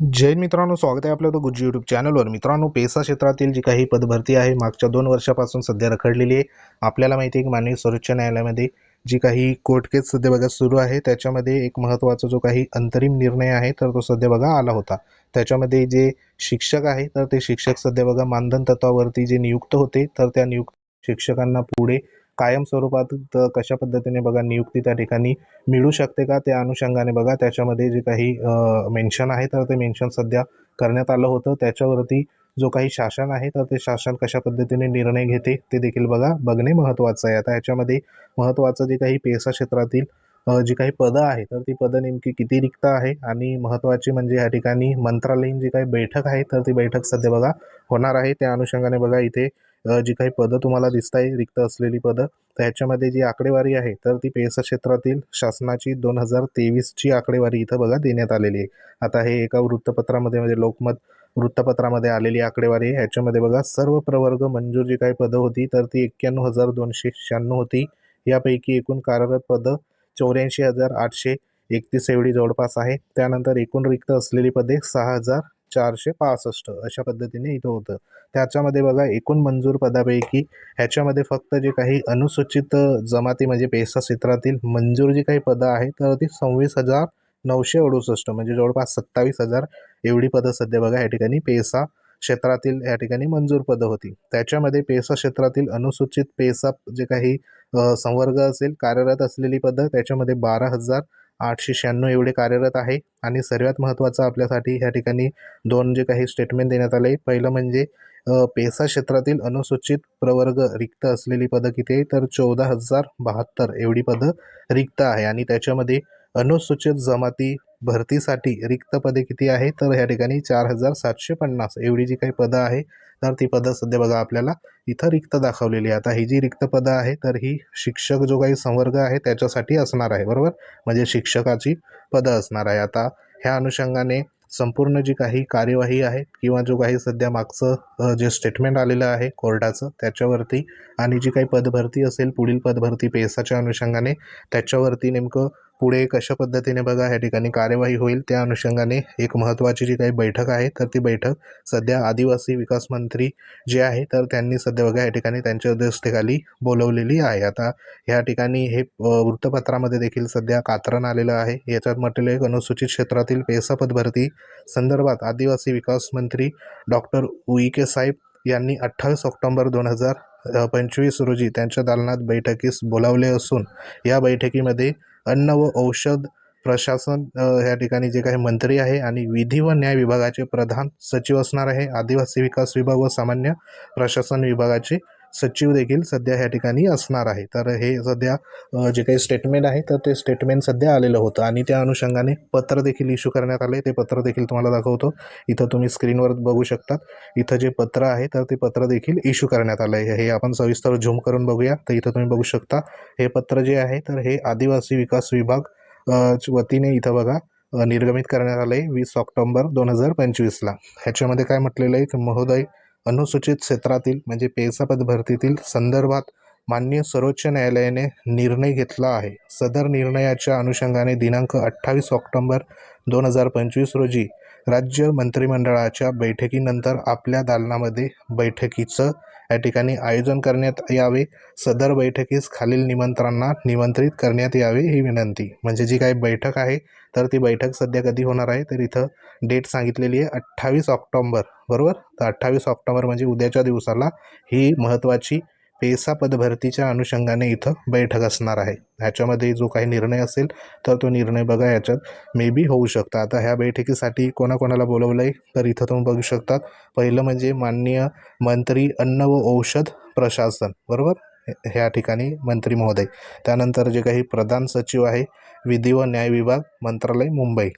जैन मित्रांनो स्वागत आहे आपल्या तो गुज्जी यूट्यूब चॅनलवर मित्रांनो पेसा क्षेत्रातील जी काही पदभरती आहे मागच्या दोन वर्षापासून सध्या रखडलेली आहे. आपल्याला माहिती आहे की माननीय सर्वोच्च न्यायालयामध्ये जी काही कोर्ट केस सध्या बघा सुरू आहे त्याच्यामध्ये एक महत्त्वाचा जो काही अंतरिम निर्णय आहे तर तो सध्या बघा आला होता. त्याच्यामध्ये जे शिक्षक आहे तर ते शिक्षक सध्या बघा मानधन तत्वावरती जे नियुक्त होते तर त्या नियुक्त शिक्षकांना पुढे कायम स्वरूपात कशा पद्धतीने बघा नियुक्ती त्या ठिकाणी मिळू शकते का? त्या अनुषंगाने बघा. त्याच्यामध्ये जे काही मेन्शन आहे तर ते मेन्शन सध्या करण्यात आलं होतं. त्याच्यावरती जो काही शासन आहे तर ते शासन कशा पद्धतीने निर्णय घेते ते देखील बघा. बघणे महत्त्वाचं आहे. आता याच्यामध्ये महत्त्वाचं जे काही पेसा क्षेत्रातील जी काही पदं आहे तर ती पदं नेमकी किती रिक्त आहे? आणि महत्त्वाची म्हणजे या ठिकाणी मंत्रालयीन जी काही बैठक आहे तर ती बैठक सध्या बघा होणार आहे. त्या अनुषंगाने बघा इथे जी काही पदं तुम्हाला दिसत आहे रिक्त असलेली पदं तर ह्याच्यामध्ये जी आकडेवारी आहे तर ती पेसा क्षेत्रातील शासनाची दोन हजार तेवीसची आकडेवारी इथं बघा देण्यात आलेली आहे. आता हे एका वृत्तपत्रामध्ये म्हणजे लोकमत वृत्तपत्रामध्ये आलेली आकडेवारी आहे. ह्याच्यामध्ये बघा सर्व प्रवर्ग मंजूर जी काही पदं होती तर ती एक्क्याण्णव हजार दोनशे शहाण्णव होती. यापैकी एकूण कार्यरत पदं चौऱ्याऐंशी हजार आठशे एकतीस एवढी जवळपास आहे. त्यानंतर एकूण रिक्त असलेली पदे सहा हजार चारशे पासष्ट अशा पद्धतीने इथं होतं. त्याच्यामध्ये बघा एकूण मंजूर पदापैकी ह्याच्यामध्ये फक्त जे काही अनुसूचित जमाती म्हणजे पेसा क्षेत्रातील मंजूर जी काही पदं आहेत तर ती सव्वीस हजार नऊशे अडुसष्ट म्हणजे जवळपास सत्तावीस हजार एवढी पदं सध्या बघा या ठिकाणी पेसा क्षेत्रातील या ठिकाणी मंजूर पदं होती. त्याच्यामध्ये पेसा क्षेत्रातील अनुसूचित पेसा जे काही संवर्ग असेल कार्यरत असलेली पदं त्याच्यामध्ये बारा हजार आठशे शहाण्णव एवढे कार्यरत आहे. आणि सर्वात महत्त्वाचं आपल्यासाठी ह्या ठिकाणी दोन जे काही स्टेटमेंट देण्यात आले. पहिलं म्हणजे पेसा क्षेत्रातील अनुसूचित प्रवर्ग रिक्त असलेली पदं किती आहे तर चौदा हजार बहात्तर एवढी पदं रिक्त आहे. आणि त्याच्यामध्ये अनुसूचित जमाती भरतीसाठी रिक्त पदे किती आहे तर ह्या ठिकाणी चार हजार सातशे पन्नास. एवढी जी काही पदं आहे तर ती पदं सध्या बघा आपल्याला इथं रिक्त दाखवलेली आहे आता ही जी रिक्त पदं आहे तर ही शिक्षक जो काही संवर्ग आहे त्याच्यासाठी असणार आहे बरोबर? म्हणजे शिक्षकाची पदं असणार आहे. आता ह्या अनुषंगाने संपूर्ण जी काही कार्यवाही आहे किंवा जो काही सध्या मागचं जे स्टेटमेंट आलेलं आहे कोर्टाचं त्याच्यावरती आणि जी काही पदभरती असेल पुढील पदभरती पेसाच्या अनुषंगाने त्याच्यावरती नेमकं पुढे कशा पद्धतीने बघा या ठिकाणी कार्यवाही होईल त्या अनुषंगाने एक महत्त्वाची जी काही बैठक आहे तर ती बैठक सध्या आदिवासी विकास मंत्री जे आहे तर त्यांनी सध्या बघा या ठिकाणी त्यांच्या अध्यक्षतेखाली बोलवलेली आहे. आता या ठिकाणी हे वृत्तपत्रामध्ये देखील सध्या कात्रण आलेलं आहे. याच्यात म्हटलेलं एक अनुसूचित क्षेत्रातील पेसा पदभरती संदर्भात आदिवासी विकास मंत्री डॉक्टर उईके साहेब यांनी अठ्ठावीस ऑक्टोंबर दोन हजार पंचवीस रोजी त्यांच्या दालनात बैठकीस बोलावले असून या बैठकीमध्ये अन्न व औषध प्रशासन या ठिकाणी जे काही मंत्री आहे आणि विधी व न्याय विभागाचे प्रधान सचिव असणार आहे. आदिवासी विकास विभाग व सामान्य प्रशासन विभागाचे सचिव देखील सध्या ह्या ठिकाणी असणार आहे. तर हे सध्या जे काही स्टेटमेंट आहे तर ते स्टेटमेंट सध्या आलेलं होतं. आणि त्या अनुषंगाने पत्र देखील इश्यू करण्यात आले. ते पत्र देखील तुम्हाला दाखवतो. इथं तुम्ही स्क्रीनवर बघू शकता इथं जे पत्र आहे तर ते पत्र देखील इश्यू करण्यात आलं आहे हे आपण सविस्तर झूम करून बघूया. तर इथं तुम्ही बघू शकता हे पत्र जे आहे तर हे आदिवासी विकास विभाग वतीने इथं बघा निर्गमित करण्यात आलं आहे वीस ऑक्टोंबर दोन हजार पंचवीसला. ह्याच्यामध्ये काय म्हटलेलं आहे? की महोदय अनुसूचित क्षेत्रातील म्हणजे पेसा पदभरतीतील संदर्भात माननीय सर्वोच्च न्यायालयाने निर्णय घेतला आहे. सदर निर्णयाच्या अनुषंगाने दिनांक अठ्ठावीस ऑक्टोंबर दोन हजार पंचवीस रोजी राज्य मंत्रिमंडळाच्या बैठकीनंतर आपल्या दालनामध्ये बैठकीचं या ठिकाणी आयोजन करण्यात यावे. सदर बैठकीस खालील निमंत्रणांना निमंत्रित करण्यात यावे ही विनंती. म्हणजे जी काही बैठक आहे तर ती बैठक सध्या कधी होणार आहे तर इथं डेट सांगितलेली आहे अठ्ठावीस ऑक्टोंबर. बरोबर? तर अठ्ठावीस ऑक्टोबर म्हणजे उद्याच्या दिवसाला ही महत्त्वाची पेसा पदभरतीच्या अनुषंगाने इथं बैठक असणार आहे. ह्याच्यामध्ये जो काही निर्णय असेल तर तो निर्णय बघा याच्यात मे बी होऊ शकतं. आता ह्या बैठकीसाठी कोणाकोणाला बोलवलं आहे तर इथं तुम्ही बघू शकतात. पहिलं म्हणजे माननीय मंत्री अन्न व औषध प्रशासन बरोबर? ह्या ठिकाणी मंत्री महोदय. त्यानंतर जे काही प्रधान सचिव आहे विधी व न्याय विभाग मंत्रालय मुंबई.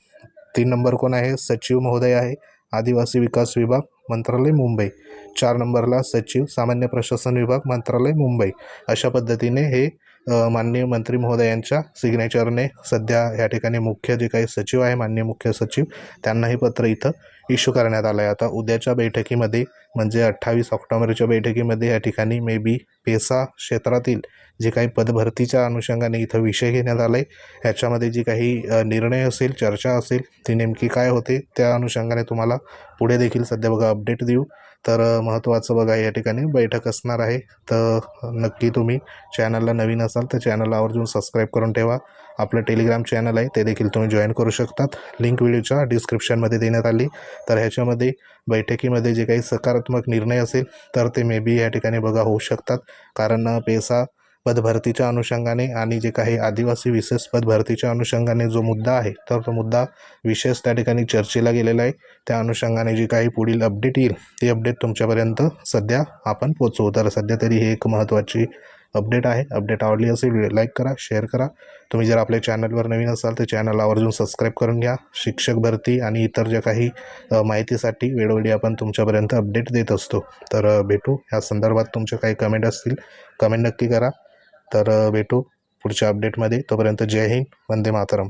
तीन नंबर कोण आहे? सचिव महोदय आहे आदिवासी विकास विभाग मंत्रालय मुंबई. चार नंबरला सचिव सामान्य प्रशासन विभाग मंत्रालय मुंबई. अशा पद्धतीने हे माननीय मंत्री महोदयांच्या सिग्नेचरने सध्या या ठिकाणी मुख्य जे काही सचिव आहे माननीय मुख्य सचिव त्यांनाही पत्र इथं इश्यू करण्यात आलं आहे आता उद्याच्या बैठकीमध्ये म्हणजे अठ्ठावीस ऑक्टोबरच्या बैठकीमध्ये या ठिकाणी मे बी पेसा क्षेत्रातील जे काही पदभरतीच्या अनुषंगाने इथं विषय घेण्यात आला आहे ह्याच्यामध्ये जी काही निर्णय असेल चर्चा असेल ती नेमकी काय होते त्या अनुषंगाने तुम्हाला पुढे देखील सध्या बघा अपडेट देऊ. तर महत्त्वाचं बघा या ठिकाणी बैठक असणार आहे. तर नक्की तुम्ही चॅनलला नवीन असाल तर चॅनलला आवर्जून सबस्क्राईब करून ठेवा. आपलं टेलिग्राम चॅनल आहे ते देखील तुम्ही जॉईन करू शकतात. लिंक व्हिडिओच्या डिस्क्रिप्शनमध्ये देण्यात आली. तर ह्याच्यामध्ये बैठकीमध्ये जे काही सकारात्मक निर्णय असेल तर ते मे बी या ठिकाणी बघा होऊ शकतात. कारण पैसा पेसा पदभरतीच्या अनुषंगाने आणि जे काही आदिवासी विशेष पदभरतीच्या अनुषंगाने जो मुद्दा आहे तर तो मुद्दा विशेष त्या ठिकाणी चर्चेला गेलेला आहे. त्या अनुषंगाने जी काही पुढील अपडेट येईल ती अपडेट तुमच्यापर्यंत सध्या आपण पोचवू तर सध्या तरी ही एक महत्त्वाची अपडेट आहे. अपडेट आवडली असेल लाईक करा शेअर करा. तुम्ही जर आपल्या चॅनलवर नवीन असाल तर चॅनल आवर्जून सबस्क्राईब करून घ्या. शिक्षक भरती आणि इतर ज्या काही माहितीसाठी वेळोवेळी आपण तुमच्यापर्यंत अपडेट देत असतो. तर भेटू. या संदर्भात तुमचे काही कमेंट असतील कमेंट नक्की करा. तर भेटू पुढच्या अपडेटमध्ये तोपर्यंत जय हिंद वंदे मातरम.